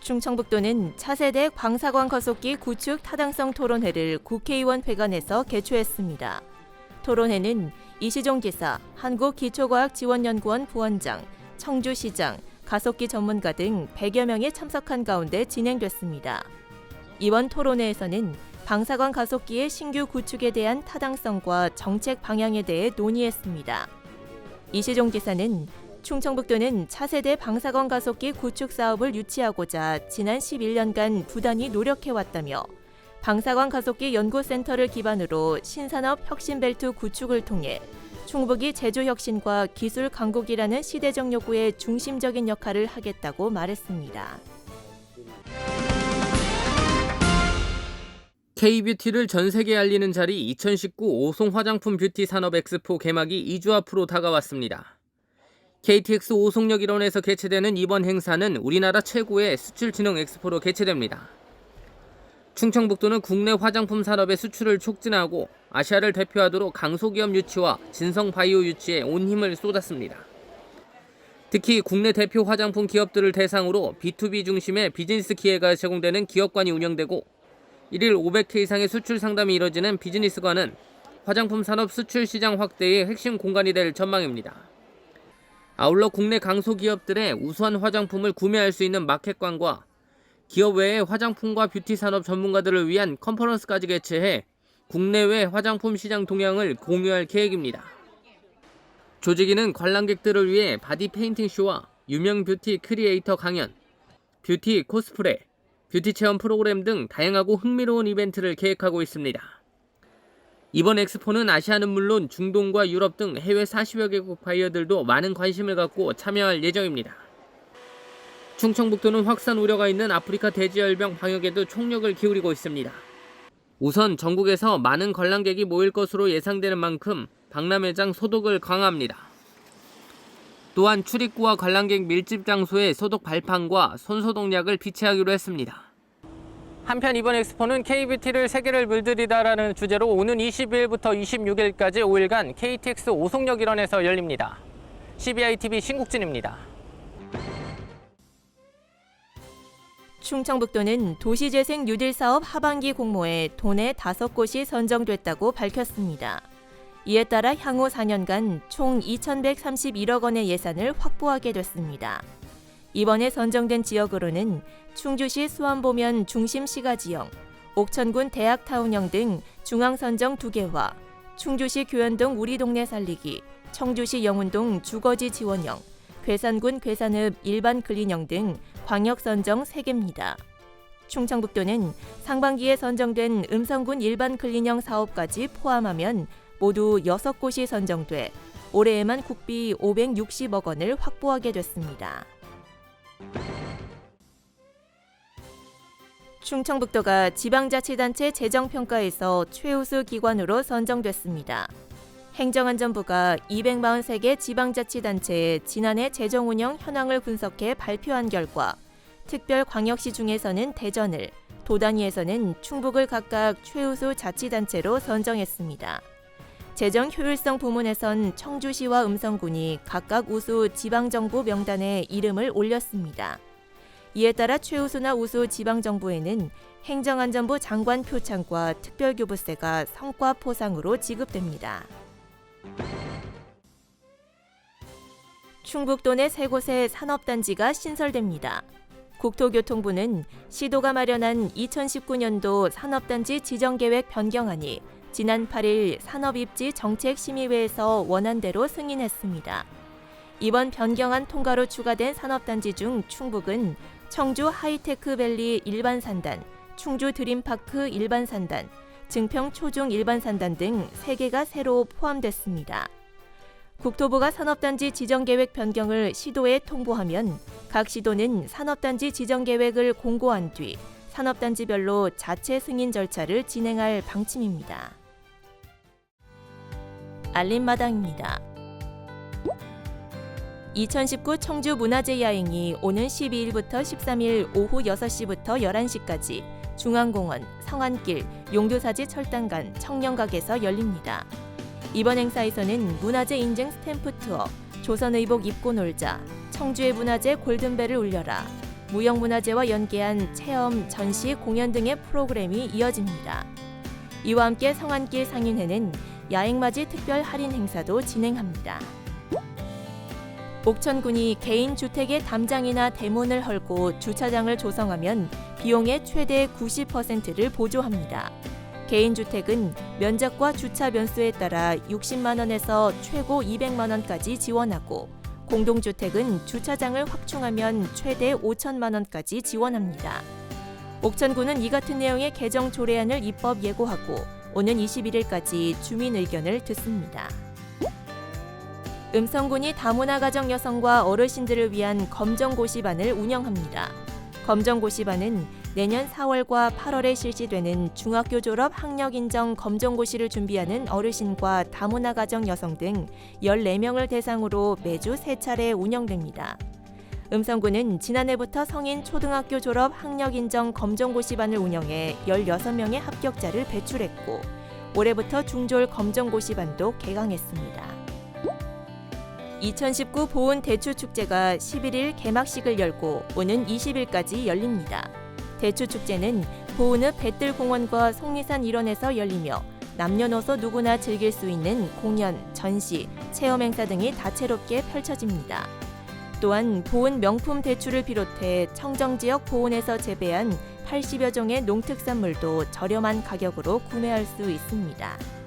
충청북도는 차세대 광사광 가속기 구축 타당성 토론회를 국회의원 회관에서 개최했습니다. 토론회는 이시종 기사, 한국기초과학지원연구원 부원장, 청주시장, 가속기 전문가 등 100여 명이 참석한 가운데 진행됐습니다. 이번 토론회에서는 방사광 가속기의 신규 구축에 대한 타당성과 정책 방향에 대해 논의했습니다. 이시종 기사는 충청북도는 차세대 방사광 가속기 구축 사업을 유치하고자 지난 11년간 부단히 노력해왔다며 방사광 가속기 연구센터를 기반으로 신산업 혁신벨트 구축을 통해 충북이 제조 혁신과 기술 강국이라는 시대적 요구에 중심적인 역할을 하겠다고 말했습니다. K뷰티를 전 세계에 알리는 자리 2019 오송 화장품 뷰티 산업 엑스포 개막이 2주 앞으로 다가왔습니다. KTX 오송역 일원에서 개최되는 이번 행사는 우리나라 최고의 수출 진흥 엑스포로 개최됩니다. 충청북도는 국내 화장품 산업의 수출을 촉진하고 아시아를 대표하도록 강소기업 유치와 진성 바이오 유치에 온 힘을 쏟았습니다. 특히 국내 대표 화장품 기업들을 대상으로 B2B 중심의 비즈니스 기회가 제공되는 기업관이 운영되고 1일 500회 이상의 수출 상담이 이뤄지는 비즈니스관은 화장품 산업 수출 시장 확대의 핵심 공간이 될 전망입니다. 아울러 국내 강소기업들의 우수한 화장품을 구매할 수 있는 마켓관과 기업 외의 화장품과 뷰티 산업 전문가들을 위한 컨퍼런스까지 개최해 국내외 화장품 시장 동향을 공유할 계획입니다. 조직위는 관람객들을 위해 바디 페인팅 쇼와 유명 뷰티 크리에이터 강연, 뷰티 코스프레, 뷰티 체험 프로그램 등 다양하고 흥미로운 이벤트를 계획하고 있습니다. 이번 엑스포는 아시아는 물론 중동과 유럽 등 해외 40여 개국 바이어들도 많은 관심을 갖고 참여할 예정입니다. 충청북도는 확산 우려가 있는 아프리카 돼지열병 방역에도 총력을 기울이고 있습니다. 우선 전국에서 많은 관람객이 모일 것으로 예상되는 만큼 박람회장 소독을 강화합니다. 또한 출입구와 관람객 밀집 장소에 소독 발판과 손소독약을 비치하기로 했습니다. 한편 이번 엑스포는 K뷰티를 세계를 물들이다라는 주제로 오는 22일부터 26일까지 5일간 KTX 오송역 일원에서 열립니다. CBI-TV 신국진입니다. 충청북도는 도시재생 뉴딜 사업 하반기 공모에 도내 다섯 곳이 선정됐다고 밝혔습니다. 이에 따라 향후 4년간 총 2,131억 원의 예산을 확보하게 됐습니다. 이번에 선정된 지역으로는 충주시 수원보면 중심 시가 지형, 옥천군 대학타운형 등 중앙 선정 2개와 충주시 교현동 우리 동네 살리기, 청주시 영운동 주거지 지원형, 괴산군 괴산읍 일반 근린형 등 광역 선정 3개입니다. 충청북도는 상반기에 선정된 음성군 일반 근린형 사업까지 포함하면 모두 6곳이 선정돼 올해에만 국비 560억 원을 확보하게 됐습니다. 충청북도가 지방자치단체 재정평가에서 최우수 기관으로 선정됐습니다. 행정안전부가 243개 지방자치단체의 지난해 재정운영 현황을 분석해 발표한 결과 특별 광역시 중에서는 대전을, 도단위에서는 충북을 각각 최우수 자치단체로 선정했습니다. 재정 효율성 부문에선 청주시와 음성군이 각각 우수 지방정부 명단에 이름을 올렸습니다. 이에 따라 최우수나 우수 지방정부에는 행정안전부 장관 표창과 특별교부세가 성과 포상으로 지급됩니다. 충북도 내 세 곳의 산업단지가 신설됩니다. 국토교통부는 시도가 마련한 2019년도 산업단지 지정계획 변경안이 지난 8일 산업입지 정책심의회에서 원안대로 승인했습니다. 이번 변경안 통과로 추가된 산업단지 중 충북은 청주 하이테크밸리 일반산단, 충주 드림파크 일반산단, 증평 초중 일반산단 등 3개가 새로 포함됐습니다. 국토부가 산업단지 지정계획 변경을 시도에 통보하면 각 시도는 산업단지 지정계획을 공고한 뒤 산업단지별로 자체 승인 절차를 진행할 방침입니다. 알림마당입니다. 2019 청주 문화제 야행이 오는 12일부터 13일 오후 6시부터 11시까지 중앙공원, 성안길, 용두사지 철당간, 청년각에서 열립니다. 이번 행사에서는 문화재 인증 스탬프 투어, 조선의복 입고 놀자, 청주의 문화재 골든벨을 울려라, 무형문화재와 연계한 체험, 전시, 공연 등의 프로그램이 이어집니다. 이와 함께 성안길 상인회는 야행맞이 특별 할인 행사도 진행합니다. 옥천군이 개인 주택의 담장이나 대문을 헐고 주차장을 조성하면 비용의 최대 90%를 보조합니다. 개인 주택은 면적과 주차 변수에 따라 60만 원에서 최고 200만 원까지 지원하고 공동 주택은 주차장을 확충하면 최대 5천만 원까지 지원합니다. 옥천군은 이 같은 내용의 개정 조례안을 입법 예고하고 오는 21일까지 주민 의견을 듣습니다. 음성군이 다문화 가정 여성과 어르신들을 위한 검정고시반을 운영합니다. 검정고시반은 내년 4월과 8월에 실시되는 중학교 졸업 학력 인정 검정고시를 준비하는 어르신과 다문화 가정 여성 등 14명을 대상으로 매주 3차례 운영됩니다. 음성군은 지난해부터 성인 초등학교 졸업 학력 인정 검정고시반을 운영해 16명의 합격자를 배출했고 올해부터 중졸 검정고시반도 개강했습니다. 2019 보은 대추 축제가 11일 개막식을 열고 오는 20일까지 열립니다. 대추 축제는 보은읍 배뜰공원과 속리산 일원에서 열리며 남녀노소 누구나 즐길 수 있는 공연, 전시, 체험 행사 등이 다채롭게 펼쳐집니다. 또한 보은 명품 대추를 비롯해 청정 지역 보은에서 재배한 80여 종의 농특산물도 저렴한 가격으로 구매할 수 있습니다.